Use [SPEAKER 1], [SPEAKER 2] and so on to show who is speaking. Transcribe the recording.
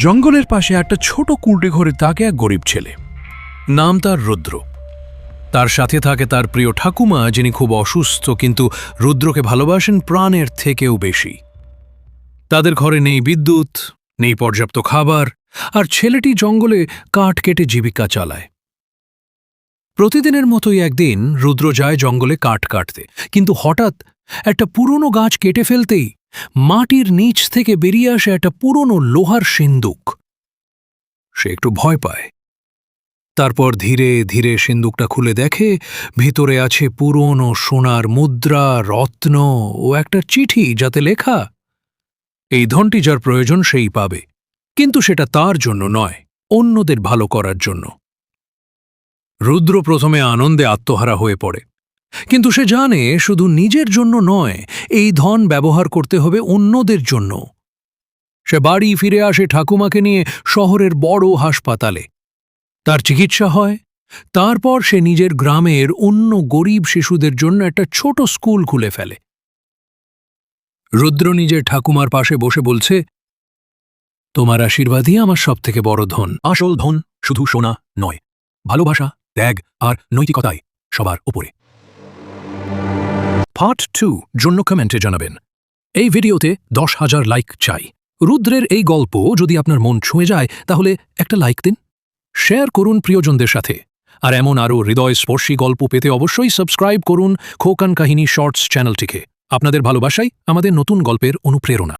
[SPEAKER 1] জঙ্গলের পাশে একটা ছোট কুঁড়ে ঘরে থাকে এক গরিব ছেলে। নাম তার রুদ্র। তার সাথে থাকে তার প্রিয় ঠাকুমা, যিনি খুব অসুস্থ, কিন্তু রুদ্রকে ভালোবাসেন প্রাণের থেকেও বেশি। তাদের ঘরে নেই বিদ্যুৎ, নেই পর্যাপ্ত খাবার, আর ছেলেটি জঙ্গলে কাঠ কেটে জীবিকা চালায়। প্রতিদিনের মতোই একদিন রুদ্র যায় জঙ্গলে কাঠ কাটতে, কিন্তু হঠাৎ একটা পুরনো গাছ কেটে ফেলতেই মাটির নিচ থেকে বেরিয়ে আসে একটা পুরনো লোহার সিন্দুক। সে একটু ভয় পায়। তারপর ধীরে ধীরে সিন্দুকটা খুলে দেখে ভিতরে আছে পুরনো সোনার মুদ্রা, রত্ন ও একটা চিঠি যাতে লেখা, এই ধনটি যার প্রয়োজন সেই পাবে। কিন্তু সেটা তার জন্য নয়, অন্যদের ভালো করার জন্য। রুদ্র প্রথমে আনন্দে আত্মহারা হয়ে পড়ে। কিন্তু সে জানে শুধু নিজের জন্য নয়, এই ধন ব্যবহার করতে হবে অন্যদের জন্য। সে বাড়ি ফিরে আসে ঠাকুমাকে নিয়ে শহরের বড় হাসপাতালে। তার চিকিৎসা হয়, তারপর সে নিজের গ্রামের অন্য গরিব শিশুদের জন্য একটা ছোট স্কুল খুলে ফেলে। রুদ্র নিজের ঠাকুমার পাশে বসে বলছে, তোমার আশীর্বাদই আমার সবথেকে বড় ধন।
[SPEAKER 2] আসল ধন শুধু সোনা নয়, ভালোবাসা, ত্যাগ আর নৈতিকতায় সবার উপরে। পার্ট টু জন্য কমেন্টে জানাবেন। এই ভিডিওতে দশ হাজার লাইক চাই। রুদ্রের এই গল্প যদি আপনার মন ছুঁয়ে যায়, তাহলে একটা লাইক দিন। শেয়ার করুন প্রিয়জনদের সাথে। আর এমন আরও হৃদয়স্পর্শী গল্প পেতে অবশ্যই সাবস্ক্রাইব করুন খোকান কাহিনী শর্টস চ্যানেলটিকে। আপনাদের ভালোবাসাই আমাদের নতুন গল্পের অনুপ্রেরণা।